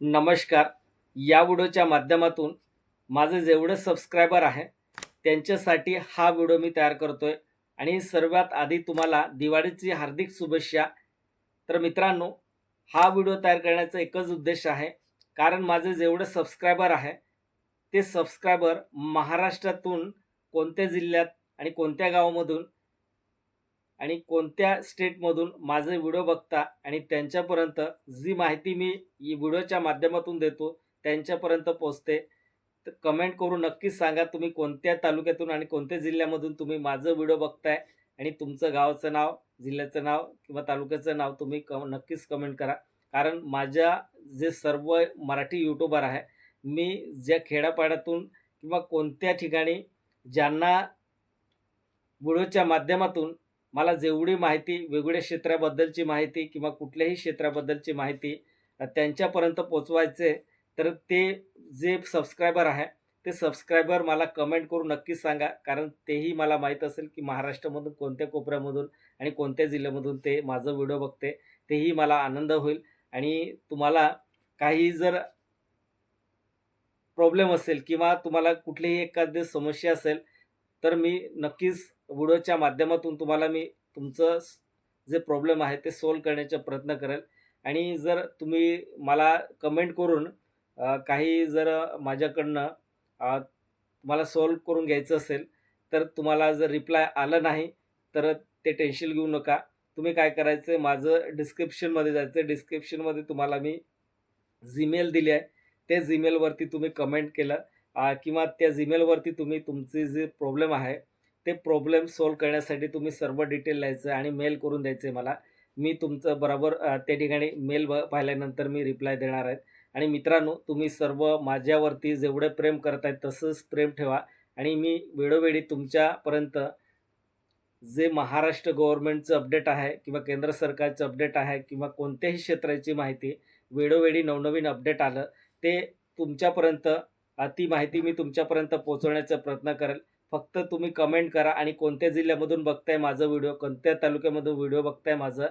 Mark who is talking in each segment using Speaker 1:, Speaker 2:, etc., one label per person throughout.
Speaker 1: नमस्कार. या व्हिडिओच्या माध्यमातून माझं जेवढं सबस्क्रायबर आहे त्यांच्यासाठी हा व्हिडिओ मी तयार करतो आहे आणि सर्वात आधी तुम्हाला दिवाळीची हार्दिक शुभेच्छा. तर मित्रांनो हा व्हिडिओ तयार करण्याचा एकच उद्देश आहे. कारण माझे जेवढे सबस्क्रायबर आहे ते सबस्क्रायबर महाराष्ट्रातून कोणत्या जिल्ह्यात आणि कोणत्या गावामधून आणि कोणत्या स्टेटमधून माझे व्हिडिओ बघता आणि त्यांच्यापर्यंत जी माहिती मी व्हिडिओच्या माध्यमातून देतो त्यांच्यापर्यंत पोचते तर कमेंट करून नक्कीच सांगा तुम्ही कोणत्या तालुक्यातून आणि कोणत्या जिल्ह्यामधून तुम्ही माझं व्हिडिओ बघताय आणि तुमचं गावाचं नाव जिल्ह्याचं नाव किंवा तालुक्याचं नाव तुम्ही क नक्कीच कमेंट करा. कारण माझ्या जे सर्व मराठी यूट्यूबर आहे मी ज्या खेड्यापाड्यातून किंवा कोणत्या ठिकाणी ज्यांना व्हिडिओच्या माध्यमातून मला जेवढी माहिती वेगवेगळ्या क्षेत्राबद्दलची माहिती किंवा कुठल्याही क्षेत्राबद्दलची माहिती त्यांच्यापर्यंत पोचवायचे तर ते जे सबस्क्रायबर आहे ते सबस्क्रायबर मला कमेंट करून नक्कीच सांगा. कारण तेही मला माहीत असेल की महाराष्ट्रामधून कोणत्या कोपऱ्यामधून आणि कोणत्या जिल्ह्यामधून ते माझं व्हिडिओ बघते तेही मला आनंद होईल. आणि तुम्हाला काही जर प्रॉब्लेम असेल किंवा तुम्हाला कुठलीही एखादी समस्या असेल तर मी नक्कीच व्हिडिओच्या माध्यमातून तुम्हाला मी तुमचं जे प्रॉब्लेम आहे ते सॉल्व करण्याचा प्रयत्न करेल. आणि जर तुम्ही मला कमेंट करून काही जर माझ्याकडनं तुम्हाला सॉल्व करून घ्यायचं असेल तर तुम्हाला जर रिप्लाय आलं नाही तर ते टेन्शन घेऊ नका. तुम्ही काय करायचं आहे माझं डिस्क्रिप्शनमध्ये जायचं डिस्क्रिप्शनमध्ये तुम्हाला मी जीमेल दिली आहे. त्या जीमेलवरती तुम्ही कमेंट केलं. किंवा त्या जीमेलवरती तुम्ही तुमचे जे प्रॉब्लेम आहे ते प्रॉब्लेम सॉल्व करण्यासाठी तुम्ही सर्व डिटेल लिहायचं आणि मेल करून द्यायचं आहे मला. मी तुमचं बरोबर त्या ठिकाणी मेल पाहिल्यानंतर मी रिप्लाय देणार आहे. आणि मित्रांनो तुम्ही सर्व माझ्यावरती जेवढे प्रेम करत आहेत तसंच प्रेम ठेवा. आणि मी वेळोवेळी तुमच्यापर्यंत जे महाराष्ट्र गव्हर्नमेंटचं अपडेट आहे किंवा केंद्र सरकारचं अपडेट आहे किंवा कोणत्याही क्षेत्राची माहिती वेळोवेळी नवनवीन अपडेट आलं ते तुमच्यापर्यंत ती माहिती मी तुमच्यापर्यंत पोहोचवण्याचा प्रयत्न करेल. फक्त तुम्ही कमेंट करा आणि कोणत्या जिल्ह्यामधून बघताय माझं व्हिडिओ कोणत्या तालुक्यामधून व्हिडिओ बघताय माझं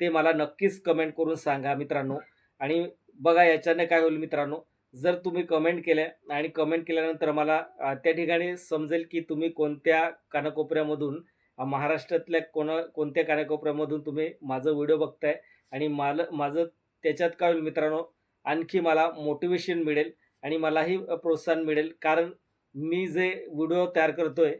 Speaker 1: ते मला नक्कीच कमेंट करून सांगा मित्रांनो. आणि बघा याच्याने काय होईल मित्रांनो जर तुम्ही कमेंट केल्या आणि कमेंट केल्यानंतर मला त्या ठिकाणी समजेल की तुम्ही कोणत्या कानाकोपऱ्यामधून महाराष्ट्रातल्या कोणा कोणत्या कानाकोपऱ्यामधून तुम्ही माझं व्हिडिओ बघताय. आणि मला माझं त्याच्यात काय होईल मित्रांनो आणखी मला मोटिवेशन मिळेल. आणि मलाही प्रोत्साहन मिळेल. कारण मी जे व्हिडिओ तयार करतोय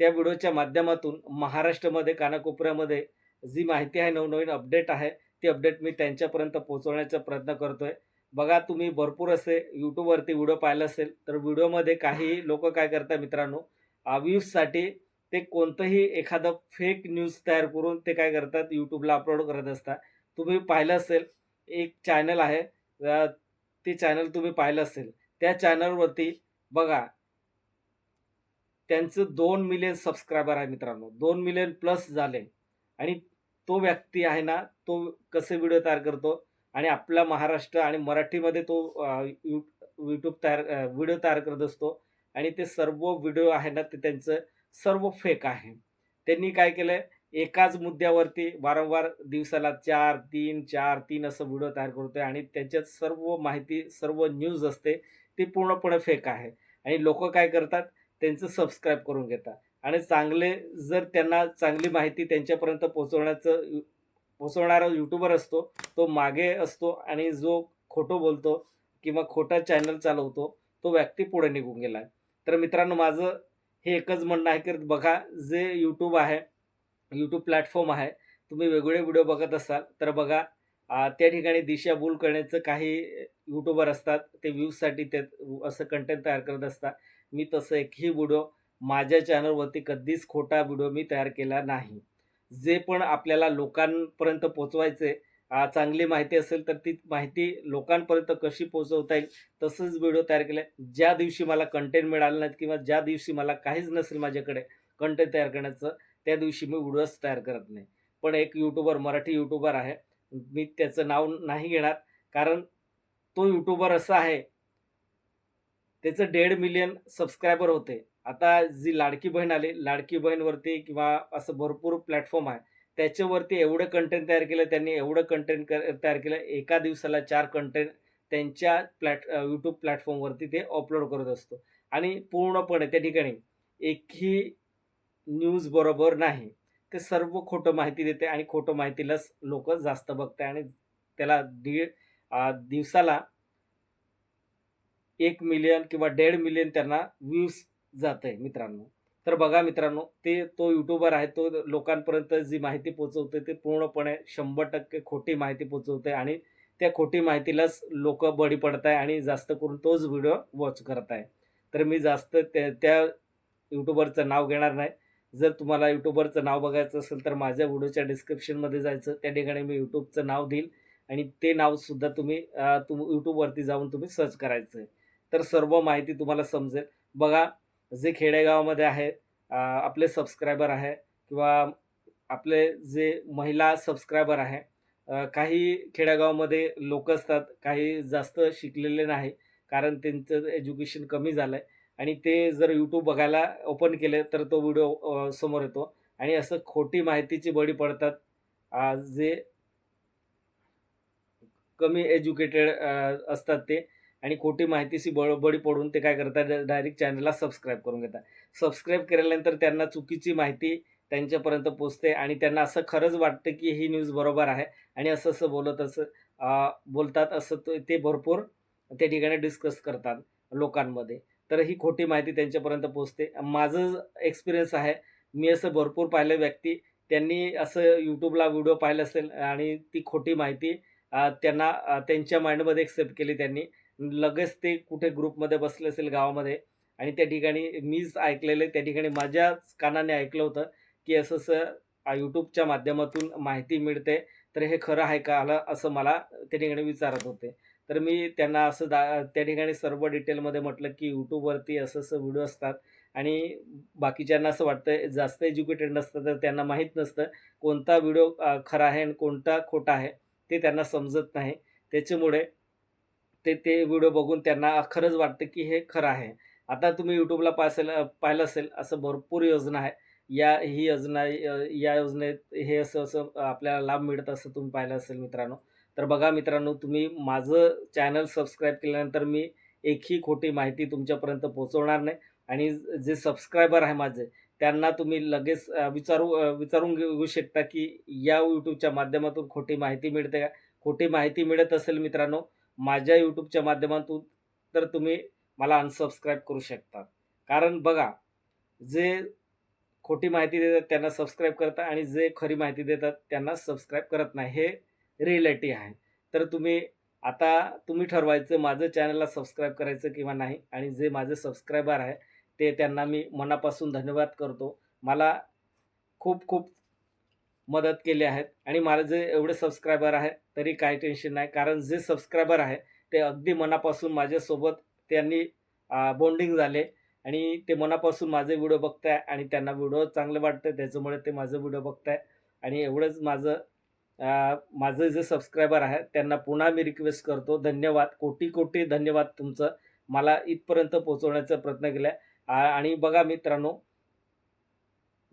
Speaker 1: त्या व्हिडिओच्या माध्यमातून महाराष्ट्रामध्ये कानाकोपऱ्यामध्ये जी माहिती आहे नवनवीन अपडेट आहे ती अपडेट मी त्यांच्यापर्यंत पोहोचवण्याचा प्रयत्न करतोय. बघा तुम्ही भरपूर असे यूट्यूबवरती व्हिडिओ पाहिला असेल तर व्हिडिओमध्ये काही लोक काय करतात मित्रांनो? व्ह्यूजसाठी ते कोणतंही एखादं फेक न्यूज तयार करून ते काय करतात? यूट्यूबला अपलोड करत असतात. तुम्ही पाहिलं असेल एक चॅनल आहे ते चॅनल तुम्ही पाहिलं असेल. त्या चॅनलवरती बघा. त्यांचं दोन मिलियन सबस्क्रायबर आहे मित्रांनो. दोन मिलियन प्लस झाले. आणि तो व्यक्ती आहे ना तो कसे व्हिडिओ तयार करतो? आणि आपला महाराष्ट्र आणि मराठीमध्ये तो यू यूट्यूब तयार व्हिडिओ तयार करत असतो. आणि ते सर्व व्हिडिओ आहे ना ते त्यांचं सर्व फेक आहे. त्यांनी काय केलं एकाच मुद्द्यावरती वारंवार दिवसाला चार तीन चार तीन असं व्हिडिओ तयार करतोय. आणि त्याच्यात सर्व माहिती सर्व न्यूज असते. ती पूर्णपणे फेक आहे. आणि लोक काय करतात? त्यांचं सबस्क्राईब करून घेतात. आणि चांगले जर त्यांना चांगली माहिती त्यांच्यापर्यंत पोहोचवण्याचं यु- पोहोचवणारा यूट्यूबर असतो तो मागे असतो आणि जो खोटं बोलतो किंवा खोटा चॅनल चालवतो तो व्यक्ती पुढे निघून गेला. तर मित्रांनो माझं हे एकच म्हणणं आहे की बघा जे यूट्यूब आहे यूट्यूब प्लॅटफॉर्म आहे तुम्ही वेगवेगळे व्हिडिओ बघत असाल तर बघा त्या ठिकाणी दिशाभूल करण्याचं काही यूट्यूबर असतात. ते व्ह्यूजसाठी ते असं कंटेंट तयार करत असतात. मी तसं एकही व्हिडिओ माझ्या चॅनलवरती कधीच खोटा व्हिडिओ मी तयार केला नाही. जे पण आपल्याला लोकांपर्यंत पोचवायचे चांगली माहिती असेल तर ती माहिती लोकांपर्यंत कशी पोचवता येईल तसंच व्हिडिओ तयार केले. ज्या दिवशी मला कंटेंट मिळालं नाही किंवा ज्या दिवशी मला काहीच नसेल माझ्याकडे कंटेंट तयार करण्याचं त्या दिवशी मी व्हिडिओज तयार करत नाही. पण एक यूट्यूबर मराठी यूट्यूबर आहे. मी त्याचं नाव नाही घेणार. कारण तो यूट्यूबर असा आहे. त्याचं डेड मिलियन सबस्क्रायबर होते. आता जी लाडकी बहीण आली लाडकी बहीणवरती किंवा असं भरपूर प्लॅटफॉर्म आहे. त्याच्यावरती एवढं कंटेंट तयार केलं त्यांनी एवढं कंटेंट तयार केलं एका दिवसाला चार कंटेंट त्यांच्या प्लॅट यूट्यूब प्लॅटफॉर्मवरती ते अपलोड करत असतो. आणि पूर्णपणे त्या ठिकाणी एकही न्यूज बरोबर नाही. ते सर्व खोटं माहिती देते आणि खोटं माहितीलाच लोक जास्त बघते आणि त्याला दीड दिवसाला एक मिलियन किंवा डेड मिलियन त्यांना व्ह्यूज जात आहे मित्रांनो. तर बघा मित्रांनो ते तो यूट्यूबर आहे तो लोकांपर्यंत जी माहिती पोचवते ते पूर्णपणे शंभर टक्के खोटी माहिती पोचवते आणि त्या खोटी माहितीलाच लोक बळी पडत आहे आणि जास्त करून तोच व्हिडिओ वॉच करत आहे तर मी जास्त त्या त्या यूट्यूबरचं नाव घेणार नाही. जर तुम्हाला यूट्यूबरचं नाव बघायचं असेल तर माझ्या व्हिडिओच्या डिस्क्रिप्शनमध्ये जायचं. त्या ठिकाणी मी यूट्यूबचं नाव देईल आणि ते नावसुद्धा तुम्ही तुम यूट्यूबवरती जाऊन तुम्ही सर्च करायचं आहे तर सर्व माहिती तुम्हाला समजेल. बघा जे खेडेगावामध्ये आहे आपले सबस्क्रायबर आहे किंवा आपले जे महिला सबस्क्रायबर आहे काही खेडेगावामध्ये लोक असतात काही जास्त शिकलेले नाही कारण त्यांचं एज्युकेशन कमी झालं आहे आणि ते जर यूट्यूब बघायला ओपन केले तर तो व्हिडिओ समोर येतो. आणि असं खोटी माहितीची बळी पडतात. जे कमी एज्युकेटेड असतात ते. आणि खोटी माहितीशी बळ बळी पडून ते काय करतात? डायरेक्ट चॅनलला सबस्क्राईब करून घेतात. सबस्क्राईब केल्यानंतर त्यांना चुकीची माहिती त्यांच्यापर्यंत पोचते आणि त्यांना असं खरंच वाटतं की ही न्यूज बरोबर आहे. आणि असं असं बोलत असं बोलतात असं ते भरपूर त्या ठिकाणी डिस्कस करतात लोकांमध्ये. तर ही खोटी माहिती त्यांच्यापर्यंत पोचते माझं एक्सपिरियन्स आहे मी असं भरपूर पाहिलं व्यक्ती त्यांनी असं यूट्यूबला व्हिडिओ पाहिलं असेल आणि ती खोटी माहिती त्यांना त्यांच्या माइंडमध्ये एक्सेप्ट केली त्यांनी. लगेच ते कुठे ग्रुपमध्ये बसले असेल गावामध्ये आणि त्या ठिकाणी मीच ऐकलेलं त्या ठिकाणी माझ्याच कानाने ऐकलं होतं की असं असं यूट्यूबच्या माध्यमातून माहिती मिळते. तर हे खरं आहे का आलं असं मला त्या ठिकाणी विचारत होते. तर मी त्यांना असं दा त्या ठिकाणी सर्व डिटेलमध्ये म्हटलं की यूट्यूबवरती असं असं व्हिडिओ असतात आणि बाकीच्यांना असं वाटतं जास्त एज्युकेटेड नसतं तर त्यांना माहीत नसतं कोणता व्हिडिओ खरा आहे आणि कोणता खोटा आहे ते त्यांना समजत नाही. त्याच्यामुळे ते ते व्हिडिओ बघून त्यांना खरंच वाटतं की हे खरं आहे. आता तुम्ही यूट्यूबला पासेल पाहिलं असेल असं भरपूर योजना आहे. या ही योजना या योजनेत हे असं असं आपल्याला लाभ मिळत असं तुम्ही पाहिलं असेल मित्रांनो. तर बघा मित्रांनो तुम्ही माझं चॅनल सबस्क्राईब केल्यानंतर मी एकही खोटी माहिती तुमच्यापर्यंत पोहोचवणार नाही. आणि जे सबस्क्रायबर आहे माझे त्यांना तुम्ही लगेच विचारू विचारून घेऊ घेऊ शकता की या यूट्यूबच्या माध्यमातून खोटी माहिती मिळते का? खोटी माहिती मिळत असेल मित्रांनो माझ्या यूट्यूबच्या माध्यमातून तर तुम्ही मला अनसबस्क्राईब करू शकता. कारण बघा जे खोटी माहिती देतात त्यांना सबस्क्राईब करता आणि जे खरी माहिती देतात त्यांना सबस्क्राईब करत नाही. हे रिॲलिटी आहे. तर तुम्ही आता तुम्ही ठरवायचं माझं चॅनलला सबस्क्राईब करायचं किंवा नाही आणि जे माझे सबस्क्रायबर आहे ते त्यांना मी मनापासून धन्यवाद करतो. मला खूप खूप मदत केली आहेत आणि मला जे एवढे सबस्क्रायबर आहे तरी काही टेन्शन नाही. कारण जे सबस्क्रायबर आहे ते अगदी मनापासून माझ्यासोबत त्यांनी बॉन्डिंग झाले आणि ते मनापासून माझे व्हिडिओ बघताय आणि त्यांना व्हिडिओ चांगले वाटतं त्याच्यामुळे ते माझं व्हिडिओ बघताय आणि एवढंच माझं माझं जे सबस्क्रायबर आहे त्यांना पुन्हा मी रिक्वेस्ट करतो. धन्यवाद. कोटी कोटी धन्यवाद तुमचं. मला इथपर्यंत पोहोचवण्याचा प्रयत्न केला आहे आणि बघा मित्रांनो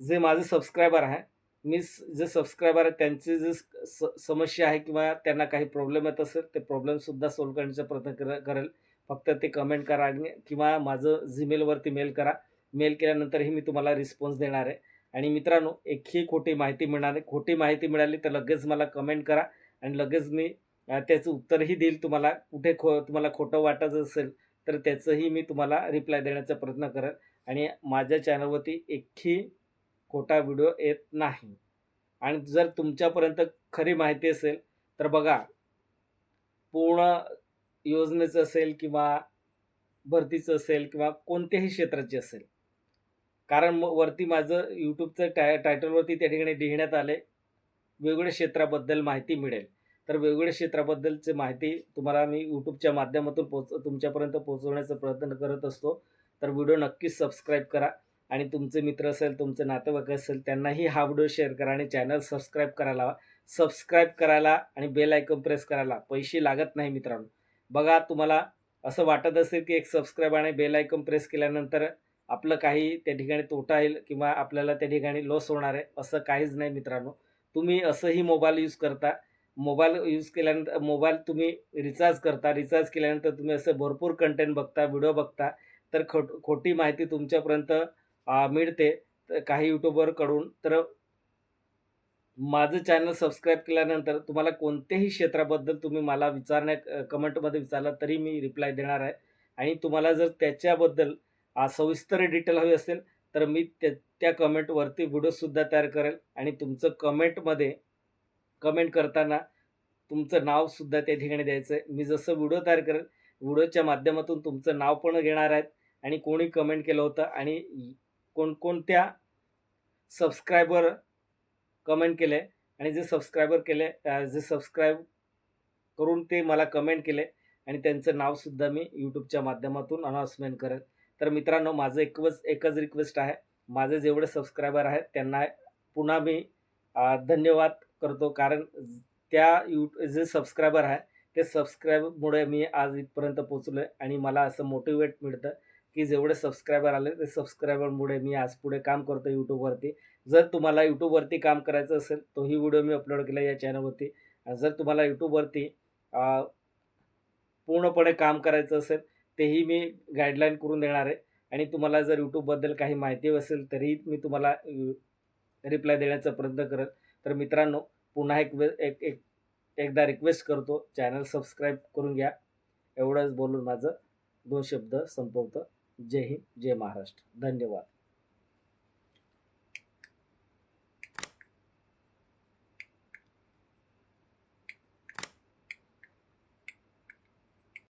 Speaker 1: जे माझे सबस्क्रायबर आहे मी जे सबस्क्रायबर आहे त्यांची जे स- समस्या आहे किंवा त्यांना काही प्रॉब्लेम येत असेल ते प्रॉब्लेमसुद्धा सॉल्व्ह करण्याचा प्रयत्न कर करेल. फक्त ते कमेंट करा आणि किंवा माझं जीमेलवरती मेल करा. मेल केल्यानंतरही मी तुम्हाला रिस्पॉन्स देणार आहे. आणि मित्रांनो एकही खोटी माहिती मिळणार खोटी माहिती मिळाली तर लगेच मला कमेंट करा आणि लगेच मी त्याचं उत्तरही देईल तुम्हाला. कुठे खो तुम्हाला खोटं वाटायचं असेल तर त्याचंही मी तुम्हाला रिप्लाय देण्याचा प्रयत्न करेल. आणि माझ्या चॅनलवरती एकही खोटा व्हिडिओ येत नाही. आणि जर तुमच्यापर्यंत खरी माहिती असेल तर बघा पूर्ण योजनेचं असेल किंवा भरतीचं असेल किंवा कोणत्याही क्षेत्राची असेल कारण वरती माझं यूट्यूबचं टाय टायटलवरती त्या ठिकाणी लिहिण्यात आले वेगवेगळ्या क्षेत्राबद्दल माहिती मिळेल. तर वेगवेगळ्या क्षेत्राबद्दलची माहिती तुम्हाला मी यूट्यूबच्या माध्यमातून पोच तुमच्यापर्यंत पोहोचवण्याचा प्रयत्न करत असतो. तर व्हिडिओ नक्कीच सबस्क्राईब करा आणि तुमचे मित्र असेल तुमचे नातेवाईक असेल त्यांनाही हा व्हिडिओ शेअर करा आणि चॅनल सबस्क्राईब करायला लावा. सबस्क्राईब करायला आणि बेल आयकॉन प्रेस करायला पैसे लागत नाही मित्रांनो. बघा तुम्हाला असं वाटत असेल की एक सबस्क्राईब आणि बेल आयकॉन प्रेस केल्यानंतर आपलं काही त्या ठिकाणी तोटा येईल किंवा आपल्याला त्या ठिकाणी लॉस होणार आहे असं काहीच नाही मित्रांनो. तुम्ही असंही मोबाईल यूज करता. मोबाईल यूज केल्यानंतर मोबाईल तुम्ही रिचार्ज करता. रिचार्ज केल्यानंतर तुम्ही असं भरपूर कंटेंट बघता व्हिडिओ बघता. तर खोट खोटी माहिती तुमच्यापर्यंत मिळते. तर काही यूट्यूबरकडून तर माझं चॅनल सबस्क्राईब केल्यानंतर तुम्हाला कोणत्याही क्षेत्राबद्दल तुम्ही मला विचारण्या कमेंटमध्ये विचारला तरी मी रिप्लाय देणार आहे. आणि तुम्हाला जर त्याच्याबद्दल सविस्तर डिटेल हवी असेल तर मी त्या त्या कमेंटवरती व्हिडिओसुद्धा तयार करेल आणि तुमचं कमेंटमध्ये कमेंट करताना तुमचं नावसुद्धा त्या ठिकाणी द्यायचं आहे. मी जसं व्हिडिओ तयार करेल व्हिडिओच्या माध्यमातून तुमचं नाव पण घेणार आहेत आणि कोणी कमेंट केलं होतं आणि कोणकोणत्या सबस्क्रायबर कमेंट केले आणि जे सबस्क्रायबर केले जे सबस्क्राईब करून ते मला कमेंट केले आणि त्यांचं नावसुद्धा मी यूट्यूबच्या माध्यमातून अनाऊन्समेंट करेल. तर मित्रांनो माझं एकच एकच रिक्वेस्ट आहे. माझे जेवढे सबस्क्रायबर आहेत त्यांना पुन्हा मी धन्यवाद करतो. कारण त्या यू जे सबस्क्रायबर आहे ते सबस्क्राईबमुळे मी आज इथपर्यंत पोचलो आहे आणि मला असं मोटिवेट मिळतं की जेवढे सबस्क्रायबर आले ते सबस्क्रायबरमुळे मी आज पुढे काम करतो यूट्यूबवरती जर तुम्हाला यूट्यूबवरती काम करायचं असेल तोही व्हिडिओ मी अपलोड केला या चॅनलवरती जर तुम्हाला यूट्यूबवरती पूर्णपणे काम करायचं असेल तेही मी गाईडलाईन करून देणार आहे. आणि तुम्हाला जर यूट्यूबबद्दल काही माहिती असेल तरीही मी तुम्हाला रिप्लाय देण्याचा प्रयत्न करेल. तर मित्रांनो पुन्हा एक वे एक एक एकदा रिक्वेस्ट करतो. चॅनल सबस्क्राईब करून घ्या. एवढंच बोलून माझं दोन शब्द संपवतं. जय हिंद जय महाराष्ट्र. धन्यवाद.